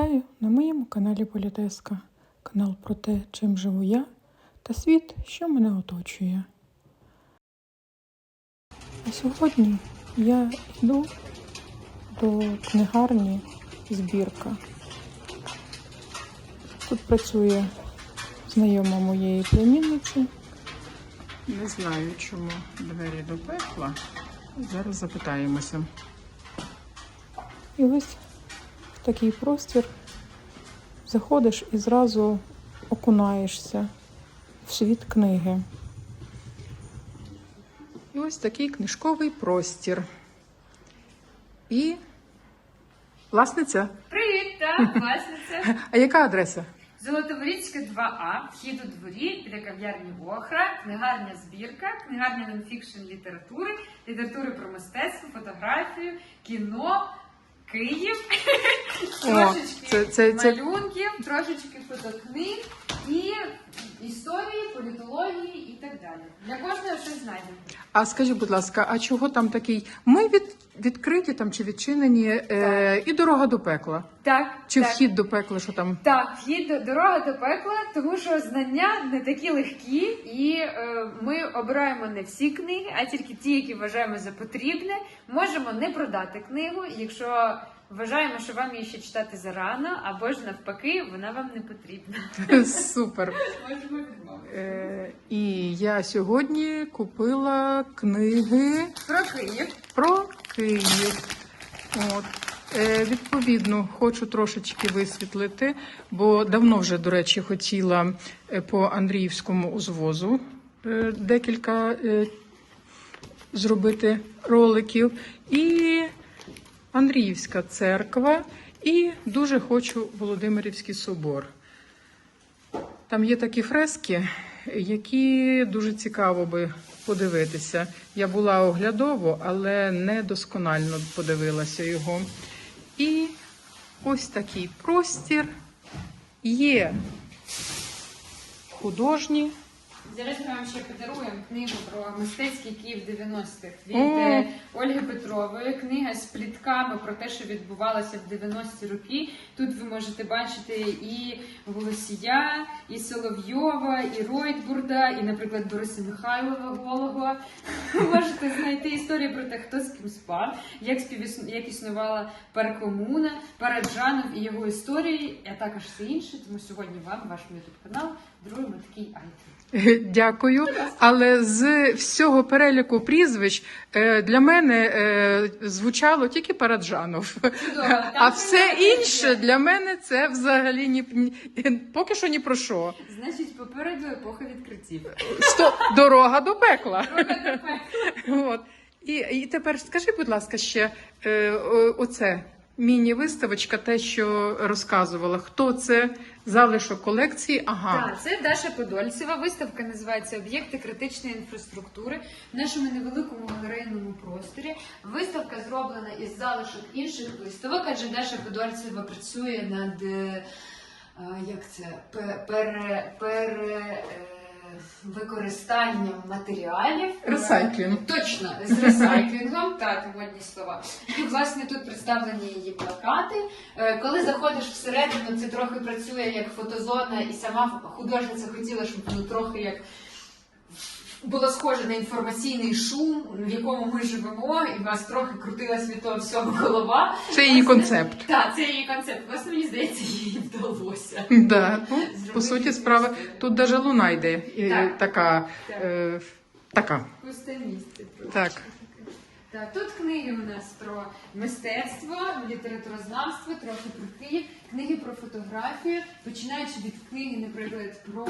Вітаю на моєму каналі Політеска. Канал про те, чим живу я та світ, що мене оточує. А сьогодні я йду до книгарні збірка. Тут працює знайома моєї племінниці. Не знаю, чому двері до пекла. Зараз запитаємося. І ось такий простір заходиш і зразу окунаєшся в світ книги. І ось такий книжковий простір. І власниця. Привіт, так, власниця. А яка адреса? Золотоворіцька 2А, вхід у дворі, біля кав'ярні Охра, книгарня збірка, книгарня нонфікшн літератури, літератури про мистецтво, фотографію, кіно, Київ, трошечки це- це- це- малюнків, трошечки фотокниг і історії, політології і так далі. Для кожного щось знайдемо. А скажіть, будь ласка, а чого там такий? Ми від, відкриті там чи відчинені е, і дорога до пекла? Так, Чи так. вхід до пекла, що там? Так, вхід до дорога до пекла, тому що знання не такі легкі, і е, ми обираємо не всі книги, а тільки ті, які вважаємо за потрібне. Можемо не продати книгу, якщо вважаємо, що вам її ще читати зарано, або ж навпаки, вона вам не потрібна. Супер. Можемо. Е, і я сьогодні купила книги Про Київ. про Київ. От. Е, відповідно, хочу трошечки висвітлити, бо давно вже, до речі, хотіла е, по Андріївському узвозу е, декілька зробити роликів. І Андріївська церква, і дуже хочу Володимирівський собор. Там є такі фрески, які дуже цікаво би подивитися. Я була оглядово, але не досконально подивилася його. І ось такий простір. Є художні. Зараз ми вам ще подаруємо книгу про мистецький Київ 90-х від е, Ольги Петрової. Книга з плітками про те, що відбувалося в 90-ті роки. Тут ви можете бачити і Голосія, і Соловйова, і Ройтбурда, і, наприклад, Бориса Михайлова Голого. Ви можете знайти історію про те, хто з ким спав, як співісну... як існувала паракомуна, Параджанов і його історії, а також все інше. Тому сьогодні вам, ваш youtube канал, даруємо такий айтем. Дякую. Але з всього переліку прізвищ е, для мене е, звучало тільки Параджанов. А все інше для мене це взагалі ні, ні поки що ні про що. Значить, попереду епоха відкриттів. Сто, дорога до пекла. Дорога до пекла. От. І, і тепер скажи, будь ласка, ще е, оце міні-виставочка, те, що розказувала. Хто це? Залишок колекції? Ага. Так, це Даша Подольцева. Виставка називається Об'єкти критичної інфраструктури в нашому невеликому галерейному просторі. Виставка зроблена із залишок інших виставок, адже Даша Подольцева працює над е, як це пе- пере, пере е, використанням матеріалів. Ресайклінг. Точно, з ресайклінгом, так, модні слова. Власне, тут представлені її плакати. Е, Коли заходиш всередину, це трохи працює як фотозона, і сама художниця хотіла, щоб воно трохи як було схоже на інформаційний шум, в якому ми живемо, і в вас трохи крутилась від того всього голова. Це її концепт. Так, це її концепт. Власне, мені здається, їй вдалося. Да. Ну, по суті, справа тут даже луна йде е, Так. така. Так. Е, така. Пусте місце. Так. Так, тут книги у нас про мистецтво, літературознавство, трохи про Київ, книги про фотографію, починаючи від книги, наприклад, про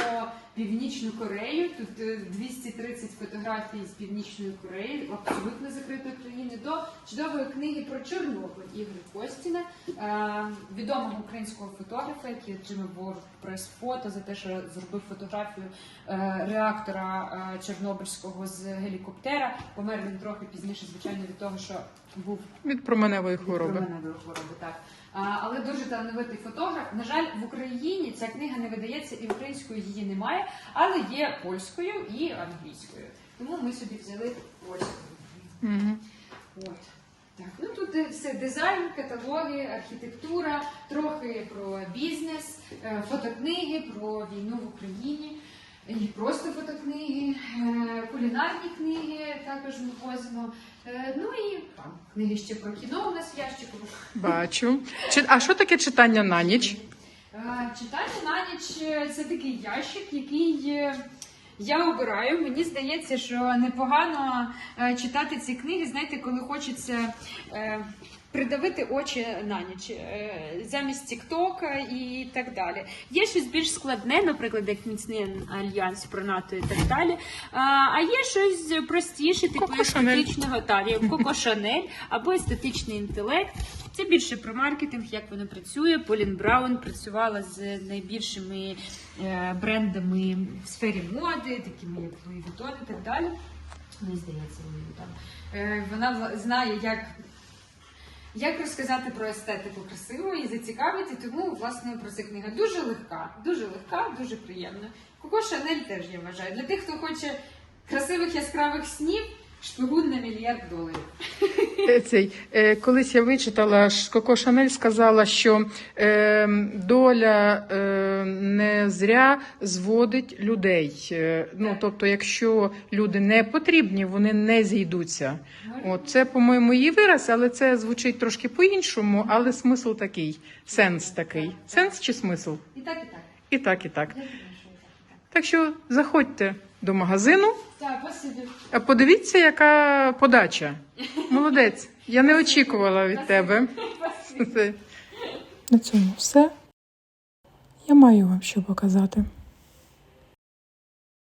Північну Корею. Тут е, 230 фотографій з Північної Кореї, абсолютно закритої країни, до чудової книги про Чорнобиль Ігоря Костіна, е, відомого українського фотографа, який отримав World Press Photo за те, що зробив фотографію е, реактора е, Чорнобильського з гелікоптера. Помер він трохи пізніше, звичайно, від того, що був Від променевої від хвороби. променевої хвороби. Так. А, але дуже талановитий фотограф. На жаль, в Україні ця книга не видається і українською її немає, але є польською і англійською. Тому ми собі взяли польською. Угу. От. Так, ну тут е, все дизайн, каталоги, архітектура, трохи про бізнес, е, фотокниги про війну в Україні, і просто фотокниги, е, кулінарні книги також ми возимо. Е, Ну і там книги ще про кіно у нас в ящику. Бачу. Чи, а що таке читання на ніч? Е, Читання на ніч це такий ящик, який е, я обираю. Мені здається, що непогано е, читати ці книги, знаєте, коли хочеться. е, Придавити очі на ніч е, замість Тіктока і так далі. Є щось більш складне, наприклад, як міцний альянс про НАТО і так далі. А, є щось простіше, типу естетичного Коко Шанель або естетичний інтелект. Це більше про маркетинг, як воно працює. Полін Браун працювала з найбільшими е, брендами в сфері моди, такими як Louis Vuitton і так далі. Мені здається, Louis Vuitton. Е, Вона знає, як. Як розказати про естетику красиво і зацікавити, тому власне про це книга дуже легка, дуже легка, дуже приємна. Коко Шанель теж я вважаю. Для тих, хто хоче красивих яскравих снів, шпигун на мільярд доларів. Е, Цей, е, колись я вичитала, що Коко Шанель сказала, що е, доля е, не зря зводить людей. Е, ну, тобто, якщо люди не потрібні, вони не зійдуться. От, це, по-моєму, її вираз, але це звучить трошки по-іншому, але смисл такий, сенс такий. Сенс чи смисл? І так, і так. І так, і так. Я думаю, що і так, що заходьте до магазину, Так, спасибі. а подивіться, яка подача. Молодець. Я не очікувала від тебе. На цьому все. Я маю вам що показати.